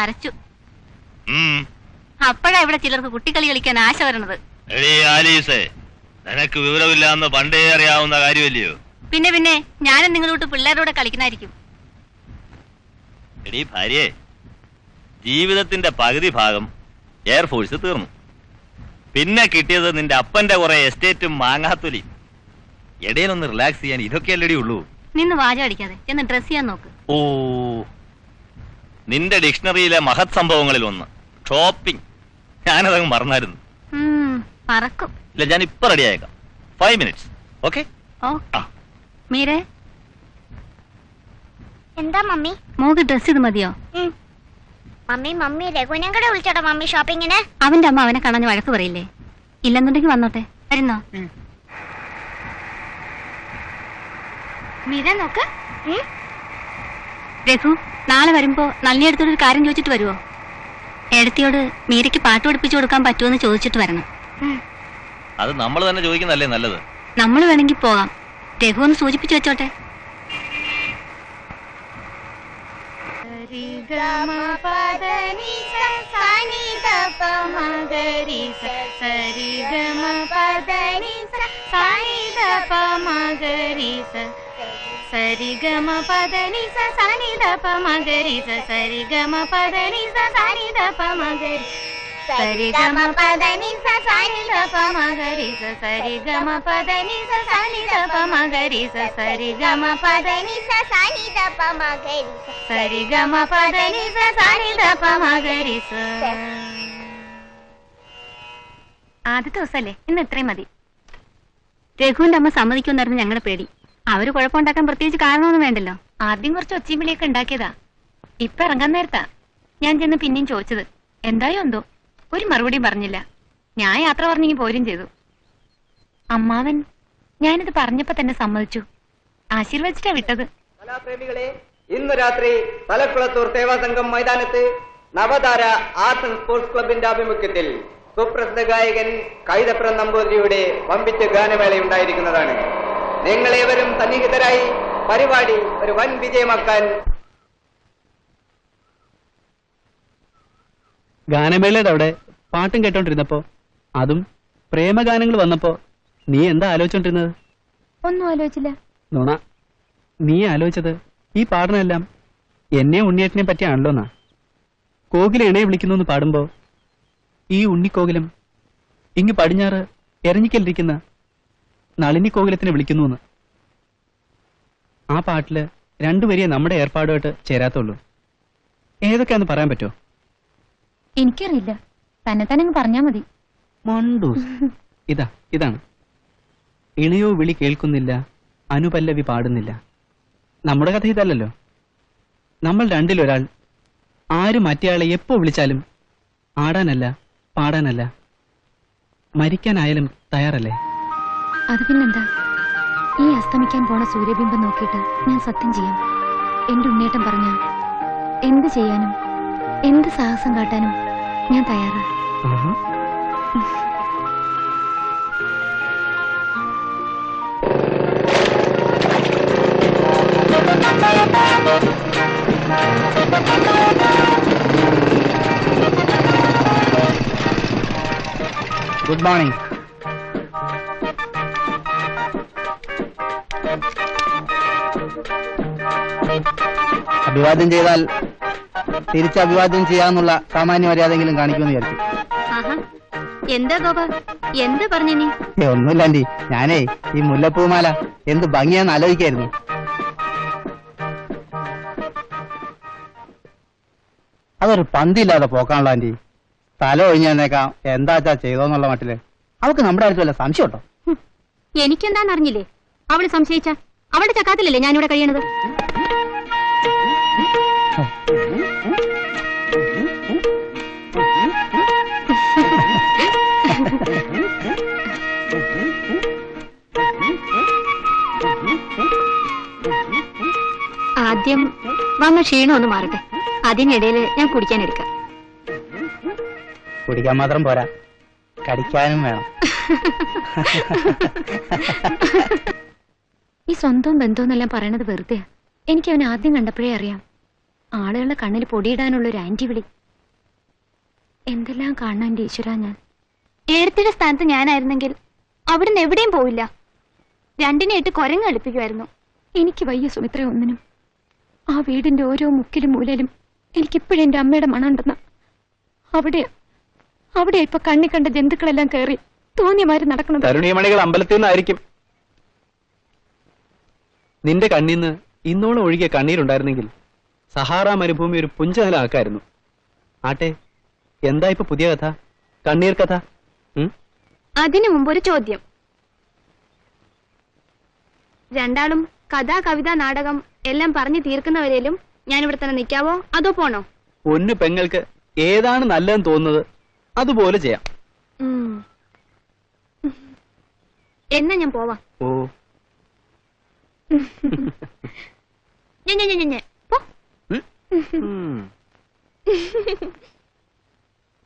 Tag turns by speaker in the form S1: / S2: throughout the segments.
S1: കുറേശ്ശെ അപ്പഴാ ഇവിടെ ചിലർക്ക് കുട്ടികളി കളിക്കാൻ ആശ വരണത്.
S2: നിനക്ക് വിവരമില്ലാന്ന് പണ്ടേ അറിയാവുന്ന കാര്യമല്ലയോ?
S1: പിന്നെ പിന്നെ ഞാനും നിങ്ങളോട്ട് പിള്ളേരോട് കളിക്കണായിരിക്കും
S2: എടീ ഭാര്യേ ജീവിതത്തിന്റെ പകുതി ഭാഗം എയർഫോഴ്സ് തീർന്നു. പിന്നെ കിട്ടിയത് നിന്റെ അപ്പന്റെ കുറെ എസ്റ്റേറ്റും മാങ്ങാത്തൊലി. ഇടയിലൊന്ന് റിലാക്സ് ചെയ്യാൻ ഇതൊക്കെയല്ലടി ഉള്ളൂ.
S1: നിന്ന് വാചാടിക്കാതെ ഡ്രസ് ചെയ്യാൻ നോക്ക്.
S2: ഓ നിന്റെ ഡിക്ഷണറിയിലെ മഹത് സംഭവങ്ങളിൽ ഒന്ന്. ഷോപ്പിംഗ് ഞാനതങ്ങ് മറന്നായിരുന്നു.
S1: പറക്കും
S2: ഇല്ല ഞാൻ ഇപ്പൊ റെഡിയായേക്കാം ഫൈവ് മിനിറ്റ്സ് ഓക്കെ ആ.
S1: മീരെ?
S3: എന്താ മമ്മി?
S1: മോക്ക് ഡ്രസ് ഇത് മതിയോ.
S3: മമ്മി മമ്മി രഘുവിനെ കൂടെ വിളിച്ചോട്ടോ മമ്മി ഷോപ്പിങ്ങിന്
S1: അവന്റെ അമ്മ അവനെ കാണാൻ വഴക്ക് പറയില്ലേ? ഇല്ലെന്നുണ്ടെങ്കിൽ വന്നോട്ടെ. വരുന്നോ? മീര നോക്ക്? രഘു നാളെ വരുമ്പോ നല്ല ഒരു കാര്യം ചോദിച്ചിട്ട് വരുമോ എടത്തിയോട് മീരയ്ക്ക് പാട്ട് പഠിപ്പിച്ചു കൊടുക്കാൻ പറ്റുമെന്ന് ചോദിച്ചിട്ട് വരണം.
S2: അത് നമ്മൾ തന്നെ ചോദിക്കുന്നല്ലേ നല്ലത്?
S1: നമ്മൾ വേണമെങ്കിൽ പോകാം. രഘു ഒന്ന് സൂചിപ്പിച്ചു വെച്ചോട്ടെ. സരിഗമ പദനി സനി പ മഗരി സരിഗമ പദനി സനി ദപ മഗരി സരിഗമ പദനി സനി ദപ മഗരി സരിഗമ പദനി സനി ദപ മഗരി സരിഗമ പദനി സരിഗമ പദനി സനി ദപ മഗരി ആദ്യത്തെ ദിവസമല്ലേ ഇന്ന് ഇത്രയും മതി. രഘുവിന്റെ അമ്മ സമ്മതിക്കുമെന്നായിരുന്നു ഞങ്ങളുടെ പേടി. അവർ കുഴപ്പമുണ്ടാക്കാൻ പ്രത്യേകിച്ച് കാരണമൊന്നും വേണ്ടല്ലോ. ആദ്യം കുറച്ച് ഒച്ചയും വിളിയൊക്കെ ഉണ്ടാക്കിയതാ. ഇപ്പൊ ഇറങ്ങാൻ നേരത്താ. ഞാൻ ചെന്ന് പിന്നെയും ചോദിച്ചത് എന്തായോ എന്തോ? ഒരു മറുപടിയും പറഞ്ഞില്ല. ഞാൻ യാത്ര പറഞ്ഞെങ്കിൽ പോരും ചെയ്തു. അമ്മാവൻ ഞാനിത് പറഞ്ഞപ്പോ തന്നെ സമ്മതിച്ചു. ആശീർവദിച്ചിട്ടാ വിട്ടത്.
S4: കലാപ്രേമികളെ ഇന്ന് രാത്രി തലക്കുളത്തൂർ സേവാസംഘം മൈതാനത്ത് നവതാര ആർട്സ് ആൻഡ് സ്പോർട്സ് ക്ലബിന്റെ ആഭിമുഖ്യത്തിൽ സുപ്രസിദ്ധ ഗായകൻ കൈതപ്രം നമ്പൂതിരിയുടെ വമ്പിച്ച ഗാനമേള ഉണ്ടായിരിക്കുന്നതാണ് നിങ്ങളേവരും സന്നിഹിതരായി പരിപാടി ഒരു വൻ വിജയമാക്കാൻ
S5: ഗാനമേളയുടെ അവിടെ പാട്ടും കേട്ടോണ്ടിരുന്നപ്പോ അതും പ്രേമഗാനങ്ങൾ വന്നപ്പോ നീ എന്താ ആലോചിച്ചോണ്ടിരുന്നത്?
S1: ഒന്നും ആലോചിച്ചില്ല.
S5: നുണ നീ ആലോചിച്ചത് ഈ പാടനെല്ലാം എന്നെ ഉണ്ണിയേട്ടനെ പറ്റിയാണല്ലോ എന്നാ കോകില ഇണയെ വിളിക്കുന്നു എന്ന് പാടുമ്പോ ഈ ഉണ്ണിക്കോകിലം ഇങ്ങ് പടിഞ്ഞാറ് എരഞ്ഞിക്കലിരിക്കുന്ന നളിനി കോകിലത്തിനെ വിളിക്കുന്നു എന്ന് ആ പാട്ടിൽ രണ്ടുപേരെയെ നമ്മുടെ ഏർപ്പാടുമായിട്ട് ചേരാത്തുള്ളൂ. ഏതൊക്കെയാന്ന് പറയാൻ പറ്റുമോ?
S1: എനിക്കറിയില്ല. തന്നെ തന്നെ പറഞ്ഞാ മതി.
S5: മണ്ടൂസ്. ഇതാ ഇതാണ്. ഇണയോ വിളി കേൾക്കുന്നില്ല അനുപല്ലവി പാടുന്നില്ല. നമ്മുടെ കഥ ഇതല്ലല്ലോ. നമ്മൾ രണ്ടിലൊരാൾ. ആര് മറ്റേയാളെ എപ്പോ വിളിച്ചാലും ആടാനല്ല പാടാനല്ല മരിക്കാനായാലും തയ്യാറല്ലേ?
S1: അത് പിന്നെന്താ? ഈ അസ്തമിക്കാൻ പോണ സൂര്യബിംബം നോക്കിയിട്ട് ഞാൻ സത്യം ചെയ്യാം. എന്റെ ഉണ്ണേട്ടം പറഞ്ഞ എന്ത് ചെയ്യാനും എന്ത് സാഹസം കാട്ടാനും ഞാൻ തയ്യാറാ.
S5: Good morning. അഭിവാദ്യം ചെയ്താൽ തിരിച്ച് അഭിവാദ്യം ചെയ്യാന്നുള്ള സാമാന്യ മര്യാദയെങ്കിലും കാണിക്കുമെന്ന് വിചാരിച്ചു.
S1: ആഹാ. എന്താ ഗോപ? എന്ത് പറഞ്ഞു നീ?
S5: ഏ ഒന്നുമില്ല ആന്റി. ഞാനേ ഈ മുല്ലപ്പൂമാല എന്ത് ഭംഗിയാന്ന് ആലോചിക്കായിരുന്നു. അതൊരു പന്തില്ലാതെ പോക്കാണല്ലോ ആന്റി. തല ഒഴിഞ്ഞേക്കാം തന്നേക്കാം എന്താച്ചാ ചെയ്തോന്നുള്ള മട്ടിൽ. അവൾക്ക് നമ്മുടെ അടുത്ത് വല്ല സംശയം ഉണ്ടോ
S1: എനിക്കെന്താന്ന് അറിഞ്ഞില്ലേ അവൾ സംശയിച്ച. അവളുടെ ചക്കാത്തിലല്ലേ ഞാനിവിടെ കഴിയണത്? ആദ്യം വന്ന ക്ഷീണം ഒന്ന് മാറട്ടെ. അതിനിടയിൽ ഞാൻ കുടിക്കാൻ എടുക്കാം.
S5: കുടിക്കാൻ മാത്രം പോരാ. കടിക്കാനും വേണം.
S1: ഈ സ്വന്തം ബന്ധവും എന്നെല്ലാം പറയണത് വെറുതെ. എനിക്ക് അവനെ ആദ്യം കണ്ടപ്പോഴേ അറിയാം. ആളുകളുടെ കണ്ണിൽ പൊടിയിടാനുള്ള ഒരു ആന്റി വിളി. എന്തെല്ലാം കാണാൻ എന്റെ ഈശ്വര ഞാൻ. നേരത്തെ സ്ഥാനത്ത് ഞാനായിരുന്നെങ്കിൽ അവിടുന്ന് എവിടെയും പോവില്ല. രണ്ടിനെയിട്ട് കുരങ്ങ് കളിപ്പിക്കുമായിരുന്നു. എനിക്ക് വയ്യ സുമിത്ര ഒന്നിനും. ആ വീടിന്റെ ഓരോ മുക്കിലും മൂലയിലും എനിക്കിപ്പോഴും എന്റെ അമ്മയുടെ മണമുണ്ടെന്ന് അവിടെ അവിടെ ഇപ്പൊ കണ്ണി കണ്ട ജന്തുക്കളെല്ലാം കയറി തോന്നിയമാര് നടക്കണം
S5: തരുണിയമണികൾ അമ്പലത്തിൽ നിന്നായിരിക്കും. നിന്റെ കണ്ണിന്ന് ഇന്നോളം ഒഴുകിയ കണ്ണീരുണ്ടായിരുന്നെങ്കിൽ സഹാറ മരുഭൂമി ഒരു പുഞ്ചനിലാക്കായിരുന്നു ആട്ടെ എന്താ ഇപ്പൊ പുതിയ കഥ? കണ്ണീർ കഥ?
S1: അതിനു മുമ്പ് ഒരു ചോദ്യം. രണ്ടാളും കഥ കവിത നാടകം എല്ലാം പറഞ്ഞു തീർക്കുന്നവരേലും ഞാൻ ഇവിടെ തന്നെ നിൽക്കാവോ? അതോ പോണോ?
S5: പൊന്നു പെങ്ങൾക്ക് ഏതാണ് നല്ലതെന്ന് തോന്നുന്നത് അതുപോലെ ചെയ്യാം.
S1: എന്നാ ഞാൻ പോവാ.
S5: ഓ.
S1: ഞാൻ ഞാൻ ഞാൻ ഞാൻ പോ.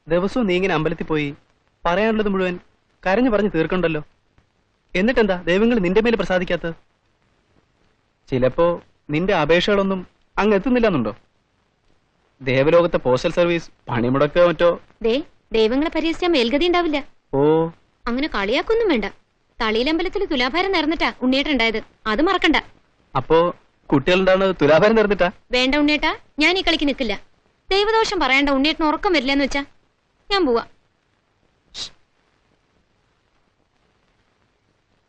S5: ദിവസവും നീ ഇങ്ങനെ അമ്പലത്തിൽ പോയി പറയാനുള്ളത് മുഴുവൻ കരഞ്ഞു പറഞ്ഞു തീർക്കണ്ടല്ലോ. എന്നിട്ടെന്താ ദൈവങ്ങൾ നിന്റെ മേൽ പ്രസാദിക്കാത്തത്? ചിലപ്പോ നിന്റെ അപേക്ഷകളൊന്നും അങ്ങ് എത്തുന്നില്ലെന്നുണ്ടോ? ദേവലോകത്തെ പോസ്റ്റൽ സർവീസ് പണിമുടക്കോ മറ്റോ?
S1: ദേ ദൈവങ്ങളെ പരിഹസിച്ചാൽ മേൽഗതി ഉണ്ടാവില്ല.
S5: ഓ.
S1: അങ്ങനെ കളിയാക്കൊന്നും വേണ്ട. തളിയിലമ്പലത്തിൽ തുലാഭാരം നിറന്നിട്ടാ ഉണ്ണിയേട്ടുണ്ടായത് അത് മറക്കണ്ട.
S5: അപ്പോ കുട്ടികളുണ്ടാണ് തുലാഭാരം നിറന്നിട്ടാ
S1: വേണ്ട ഉണ്ണിയേട്ടാ ഞാൻ ഈ കളിക്ക് നിൽക്കില്ല ദൈവദോഷം പറയണ്ട ഉണ്ണിയേട്ടന് ഉറക്കം വരില്ലെന്ന് വെച്ചാ ഞാൻ പോവാ.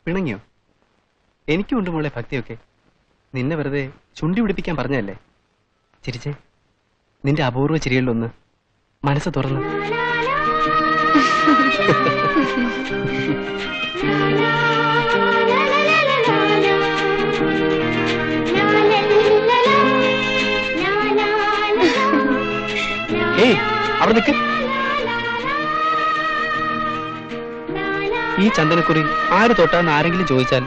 S5: പിണങ്ങിയോ? എനിക്കുണ്ട് മോളെ ഭക്തിയൊക്കെ. നിന്നെ വെറുതെ ചുണ്ടി പിടിപ്പിക്കാൻ പറഞ്ഞല്ലേ ചിരിച്ചേ. നിന്റെ അപൂർവ ചിരികളിലൊന്ന് മനസ്സ് തുറന്ന്. ഏയ് അവിടെ നിൽക്ക് ഈ ചന്ദനക്കുറി ആര് തൊട്ടാന്ന് ആരെങ്കിലും ചോദിച്ചാൽ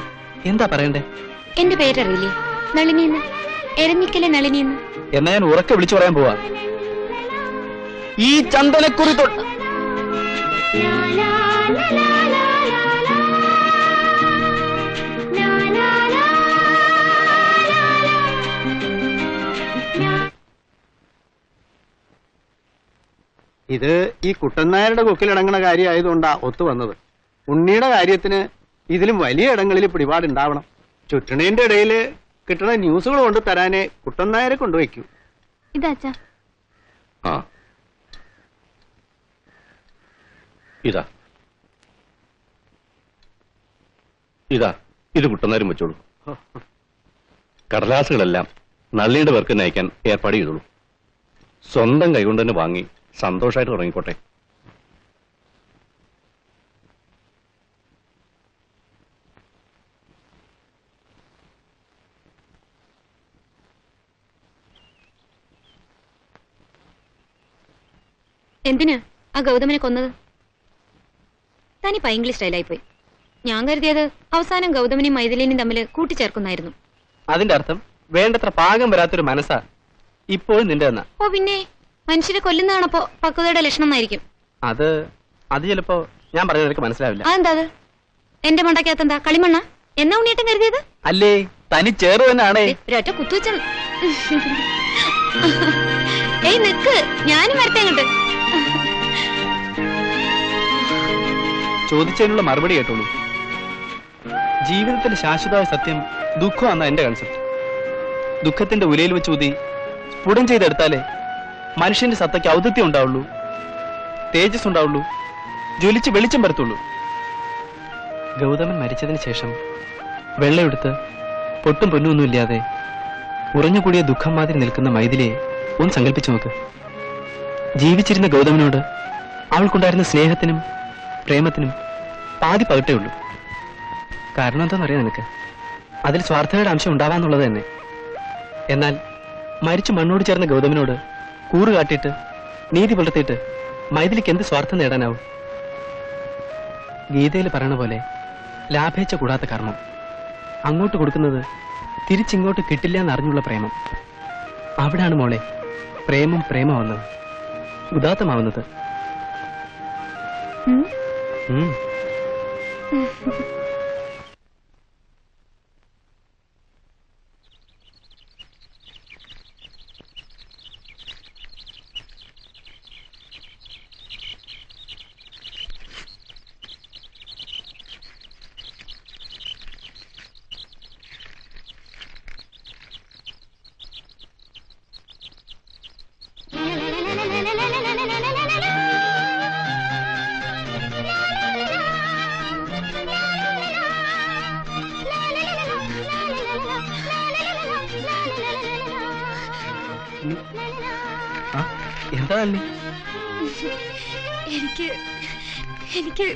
S5: എന്താ പറയണ്ടേ?
S1: എന്റെ പേരറിയില്ലേ? നളിനിന്ന് എരഞ്ഞിക്കലെ നളിനിന്ന്
S5: എന്നാ ഞാൻ ഉറക്കെ വിളിച്ചു പറയാൻ പോവാ. ഈ ചന്ദനക്കുറി തൊട്ട്
S6: ഇത് ഈ കുട്ടനായരുടെ കൊക്കിലിടങ്ങണ കാര്യമായതുകൊണ്ടാ ഒത്തു വന്നത്. ഉണ്ണിയുടെ കാര്യത്തിന് ഇതിലും വലിയ ഇടങ്ങളിൽ പിടിപാടുണ്ടാവണം. ചുറ്റണീന്റെ ഇടയിൽ കിട്ടുന്ന ന്യൂസുകൾ കൊണ്ട് തരാനേ കുട്ടനായരെ കൊണ്ടുവയ്ക്കൂ.
S1: ഇതാച്ചാ.
S7: ആ. ഇതാ. ഇതാ ഇത് കുട്ടനാരും വെച്ചോളൂ. കടലാസുകളെല്ലാം നള്ളിയുടെ പേർക്ക് നയിക്കാൻ ഏർപ്പാട് ചെയ്തോളൂ. സ്വന്തം കൈകൊണ്ട് തന്നെ വാങ്ങി സന്തോഷമായിട്ട് തുടങ്ങിക്കോട്ടെ.
S1: എന്തിനാ? ആ ഗൗതമനെ കൊന്നത്? തനി പൈങ്കിളി സ്റ്റൈലായി പോയി. ഞാൻ കരുതിയത് അവസാനം ഗൗതമനെയും മൈഥിലിനെയും തമ്മിൽ കൂട്ടിച്ചേർക്കുന്നായിരുന്നു
S5: അതിന്റെ അർത്ഥം വേണ്ടത്ര പാകം വരാത്തൊരു മനസ്സാ. ഇപ്പോൾ നിന്റെ എന്നാ.
S1: ഓ പിന്നെ മനുഷ്യരെ കൊല്ലുന്നതാണപ്പോ പക്വതയുടെ ലക്ഷണം എന്നായിരിക്കും.
S5: അത് അത് ചിലപ്പോ ഞാൻ പറഞ്ഞ നിനക്ക് മനസ്സിലാവില്ല.
S1: അതെന്താ അത്? എന്റെ മണ്ടക്കകത്ത് എന്താ കളിമണ്ണ? എന്നാ ഉണ്ണിയേട്ടൻ കരുതിയത്?
S5: അല്ലേ? തനി ചേറ് തന്നെയാണേ
S1: ഒരൊറ്റ കുത്തുവെച്ച. ഏയ് നിക്ക്. ഞാനും വരട്ടെ അങ്ങോട്ട്.
S5: ചോദിച്ചതിനുള്ള മറുപടി കേട്ടോളൂ. ജീവിതത്തിന്റെ ശാശ്വതമായ സത്യം ദുഃഖമാണ് എന്റെ കൺസെപ്റ്റ് ദുഃഖത്തിന്റെ ഉലയിൽ വെച്ച് ഊതി സ്ഫുടം ചെയ്തെടുത്താലേ മനുഷ്യന്റെ സത്തയ്ക്ക് ഔദിത്യം ഉണ്ടാവുള്ളൂ. തേജസ് ഉണ്ടാവുള്ളൂ. ജ്വലിച്ച് വെളിച്ചം വരത്തുള്ളൂ ഗൗതമൻ മരിച്ചതിന് ശേഷം വെള്ളമെടുത്ത് പൊട്ടും പൊന്നൊന്നും ഇല്ലാതെ ഉറഞ്ഞുകൂടിയ ദുഃഖം മാതിരി നിൽക്കുന്ന മൈഥിലിയെ ഒന്ന് സങ്കല്പിച്ചു നോക്ക്. ജീവിച്ചിരുന്ന ഗൗതമനോട് അവൾക്കുണ്ടായിരുന്ന സ്നേഹത്തിനും പ്രേമത്തിനും പാതി പകട്ടേ ഉള്ളൂ. കാരണം എന്താണെന്നറിയാം നിനക്ക്? അതിൽ സ്വാർത്ഥതയുടെ അംശം ഉണ്ടാവാന്നുള്ളത് തന്നെ. എന്നാൽ മരിച്ചു മണ്ണോട് ചേർന്ന ഗൗതമിനോട് കൂറ് കാട്ടിയിട്ട് നീതി പുലർത്തിയിട്ട് മൈഥിലിക്ക് എന്ത് സ്വാർത്ഥം നേടാനാവും? ഗീതയിൽ പറയണ പോലെ ലാഭേച്ഛ കൂടാത്ത കർമ്മം. അങ്ങോട്ട് കൊടുക്കുന്നത് തിരിച്ചിങ്ങോട്ട് കിട്ടില്ല എന്നറിഞ്ഞുള്ള പ്രേമം. അവിടാണ് മോളെ പ്രേമം പ്രേമമാവുന്നത് ഉദാത്തമാവുന്നത്. हम्म എന്താ നളിനി
S1: എനിക്ക് എനിക്ക്